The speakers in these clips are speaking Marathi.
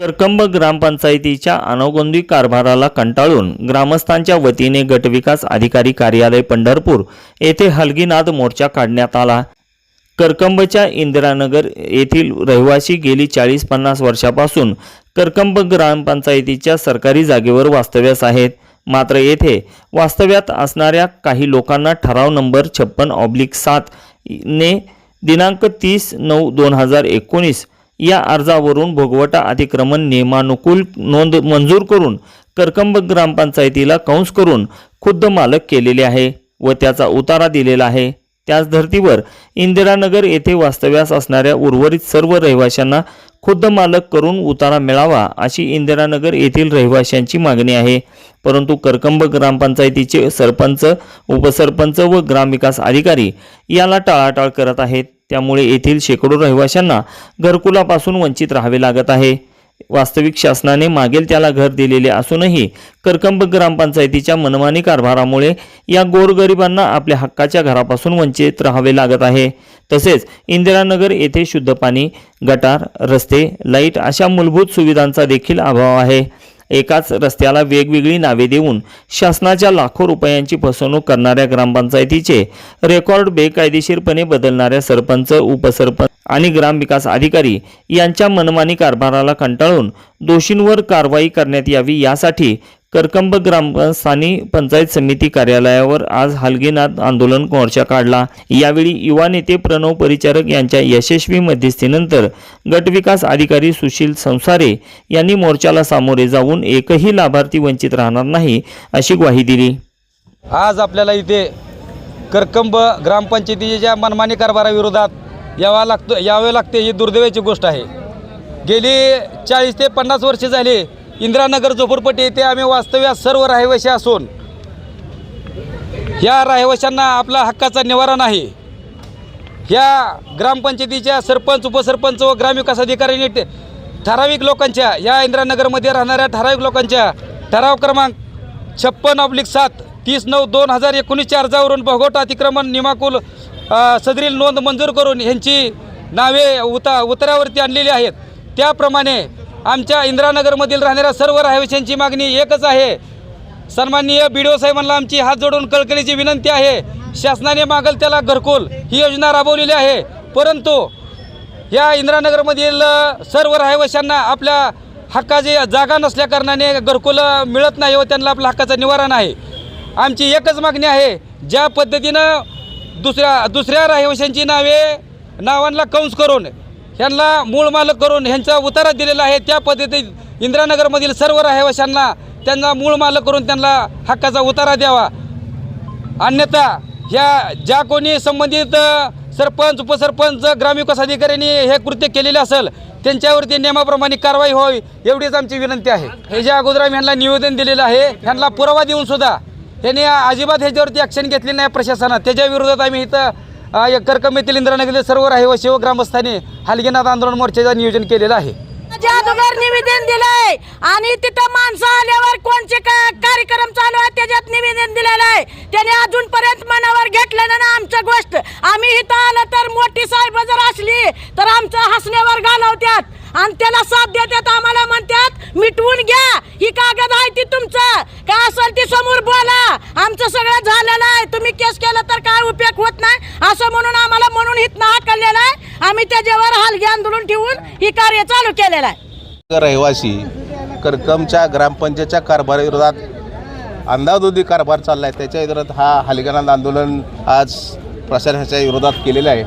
करकंब ग्रामपंचायतीच्या अनौगंधिक कारभाराला कंटाळून ग्रामस्थांच्या वतीने गटविकास अधिकारी कार्यालय पंढरपूर येथे हलगीनाद मोर्चा काढण्यात आला. करकंबच्या इंदिरानगर येथील रहिवासी गेली चाळीस पन्नास वर्षापासून करकंब ग्रामपंचायतीच्या सरकारी जागेवर वास्तव्यास आहेत. मात्र येथे वास्तव्यात असणाऱ्या काही लोकांना ठराव नंबर छप्पन ऑब्लिक सात ने दिनांक तीस नऊ दोन हजार एकोणीस या अर्जावरून भोगवटा अतिक्रमण नियमानुकूल नोंद मंजूर करून करकंब ग्रामपंचायतीला कंस करून खुद्द मालक केलेले आहे व त्याचा उतारा दिलेला आहे. त्याच धर्तीवर इंदिरानगर येथे वास्तव्यास असणाऱ्या उर्वरित सर्व रहिवाशांना खुद्द मालक करून उतारा मिळावा अशी इंदिरानगर येथील रहिवाशांची मागणी आहे. परंतु करकंब ग्रामपंचायतीचे सरपंच उपसरपंच व ग्रामविकास अधिकारी याला टाळाटाळ करत आहेत. त्यामुळे येथील शेकडो रहिवाशांना घरकुलापासून वंचित राहावे लागत आहे. वास्तविक शासनाने मागेल त्याला घर दिलेले असूनही करकंब ग्रामपंचायतीच्या मनमानी कारभारामुळे या गोरगरिबांना आपल्या हक्काच्या घरापासून वंचित राहावे लागत आहे. तसेच इंदिरानगर येथे शुद्ध पाणी गटार रस्ते लाइट अशा मूलभूत सुविधांचा देखील अभाव आहे. एकाच रस्त्याला वेगवेगळी नावे देऊन शासनाच्या लाखो रुपयांची फसवणूक करणाऱ्या ग्रामपंचायतीचे रेकॉर्ड बेकायदेशीरपणे बदलणाऱ्या सरपंच उपसरपंच आणि ग्रामविकास अधिकारी यांच्या मनमानी कारभाराला कंटाळून दोषींवर कारवाई करण्यात यावी यासाठी करकंब ग्रामस्थानी पंचायत समिती कार्यालयावर आज हलगीनाथ आंदोलन मोर्चा काढला. यावेळी युवा नेते प्रणव परिचारक यांच्या यशस्वी मध्यस्थीनंतर गटविकास अधिकारी सुशील संसारे यांनी मोर्चाला सामोरे जाऊन एकही लाभार्थी वंचित राहणार नाही अशी ग्वाही दिली. आज आपल्याला इथे करकंब ग्रामपंचायतीच्या मनमानी कारभाराविरोधात यावा लागतो यावे लागते ही दुर्दैवाची गोष्ट आहे. गेली चाळीस ते पन्नास वर्षे झाली इंदिरानगर झोपडपट्टी येथे आम्ही वास्तव्यात सर्व रहिवासी असून या रहिवाशांना आपला हक्काचा निवारा नाही. या ग्रामपंचायतीच्या सरपंच उपसरपंच व ग्रामविकास अधिकाऱ्यांनी ठराविक लोकांच्या या इंदिरानगरमध्ये राहणाऱ्या ठराविक लोकांच्या ठराव क्रमांक छप्पन ऑब्लिक सात तीस नऊ दोन हजार एकोणीसच्या अर्जावरून भोगोट अतिक्रमण निमाकुल सदरील नोंद मंजूर करून ह्यांची नावे उता उतऱ्यावरती आणलेली आहेत. त्याप्रमाणे आमच्या इंदिरानगरमधील राहणाऱ्या सर्व रहिवाशांची मागणी एकच आहे. सन्माननीय बी डी ओ साहेबांना आमची हात जोडून कळकळीची विनंती आहे. शासनाने मागल त्याला घरकुल ही योजना राबवलेली आहे. परंतु या इंदिरानगरमधील सर्व रहिवाशांना आपल्या हक्काची जागा नसल्याकारणाने घरकुल मिळत नाही व त्यांना आपल्या हक्काचं निवारण आहे आमची एकच मागणी आहे. ज्या पद्धतीनं दुसऱ्या दुसऱ्या रहिवाशांची नावे नावांना कंस करून ह्यांना मूळ मालक करून ह्यांचा उतारा दिलेला आहे. त्या पद्धतीत इंदिरानगरमधील सर्व रहिवाशांना त्यांना मूळ मालक करून त्यांना हक्काचा उतारा द्यावा. अन्यथा ह्या ज्या कोणी संबंधित सरपंच उपसरपंच ग्रामविकास अधिकाऱ्यांनी हे कृत्य केलेले असेल त्यांच्यावरती नियमाप्रमाणे कारवाई व्हावी एवढीच आमची विनंती आहे. हे ज्या अगोदर आम्ही ह्यांना निवेदन दिलेलं आहे ह्यांना पुरावा देऊन सुद्धा त्यांनी अजिबात ह्याच्यावरती ॲक्शन घेतली नाही प्रशासनात. त्याच्या विरोधात आम्ही इथं अ, या करकम येथील सर्व रहिवासी व ग्रामस्थांनी हलगीनाथ आंदोलन मोर्चाचं नियोजन केलेलं आहे. जादूगार निवेदन दिलंय. आणि तिथं माणसं आल्यावर कोणचे का- कार्यक्रम चालू आहे त्याच्यात निवेदन दिलेलं आहे. त्याने अजूनपर्यंत मनावर घेतलं ना आमचं गोष्ट. आम्ही इथं आलं तर मोठी साहेब जर असली तर आमचं हसण्यावर घालवत्यात. आणि त्याला साथ देतात आम्हाला म्हणतात मिटवून घ्या. ही कागद आहे ती तुमचं. काय असेल ती समोर बोला. आमचं सगळं झालेलं आहे. तुम्ही केस केलं तर काय उपयोग होत नाही? असं म्हणून आम्हाला म्हणून हित हाकललेलं आहे. आम्ही त्याच्यावर हलगी आंदोलन ठेवून ही कार्य चालू केलेलं आहे. रहिवासी करकमच्या ग्रामपंचायतच्या कारभाराविरोधात अंदाजोदी कारभार चालला आहे त्याच्या विरोधात हा हलगनांद आंदोलन आज प्रशासनाच्या विरोधात केलेलं आहे.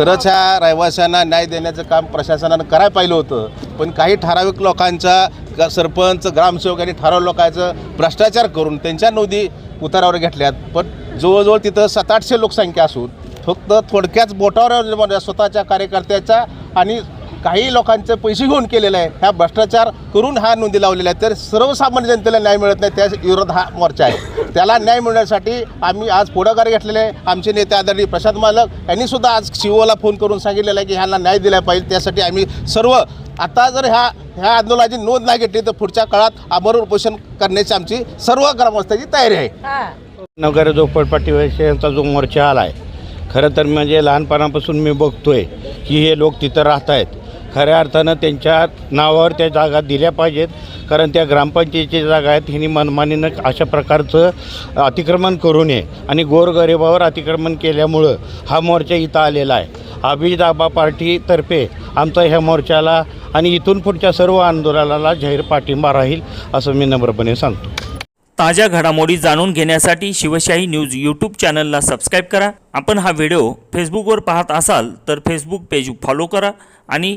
खरंच ह्या रहिवाशांना न्याय देण्याचं काम प्रशासनानं करायला पाहिलं होतं. पण काही ठराविक लोकांच्या ग- सरपंच ग्रामसेवक आणि ठराविक लोकांचं भ्रष्टाचार करून त्यांच्या नोंदी उतारावर घेतल्यात. पण जवळजवळ तिथं सात आठशे लोकसंख्या असून फक्त थोडक्याच बोटावर म्हणजे स्वतःच्या कार्यकर्त्याच्या आणि काही लोकांचे पैसे घेऊन केलेला आहे ह्या भ्रष्टाचार करून हा नोंदी लावलेला आहे तर सर्वसामान्य जनतेला न्याय मिळत नाही त्या विरोध हा मोर्चा आहे. त्याला न्याय मिळण्यासाठी आम्ही आज पुढाकार घेतलेले आहे. आमचे नेते आदरणीय प्रशांत मालक यांनी सुद्धा आज शिवोला फोन करून सांगितलेलं आहे की ह्यांना न्याय दिला पाहिजे. त्यासाठी आम्ही सर्व आता जर ह्या ह्या आंदोलनाची नोंद नाही घेतली तर पुढच्या काळात आमरण उपोषण करण्याची आमची सर्व ग्रामस्थांची तयारी आहे. नगर झोपडपट्टी यांचा जो मोर्चा आला आहे खरं तर म्हणजे लहानपणापासून मी बघतोय की हे लोक तिथं राहत आहेत खऱ्या अर्थानं त्यांच्या नावावर त्या जागा दिल्या पाहिजेत. कारण त्या ग्रामपंचायतीच्या जागा आहेत हिनी मनमानीनं अशा प्रकारचं अतिक्रमण करू नये. आणि गोरगरिबावर अतिक्रमण केल्यामुळं हा मोर्चा इथं आलेला आहे. अभिजित दाबा पार्टीतर्फे आमचा ह्या मोर्चाला आणि इथून पुढच्या सर्व आंदोलनाला जाहीर पाठिंबा राहील असं मी नम्रपणे सांगतो. ताज्या घडामोडी जाणून घेण्यासाठी शिवशाही न्यूज यूट्यूब चॅनलला सबस्क्राईब करा. आपण हा व्हिडिओ फेसबुकवर पाहत असाल तर फेसबुक पेज फॉलो करा आणि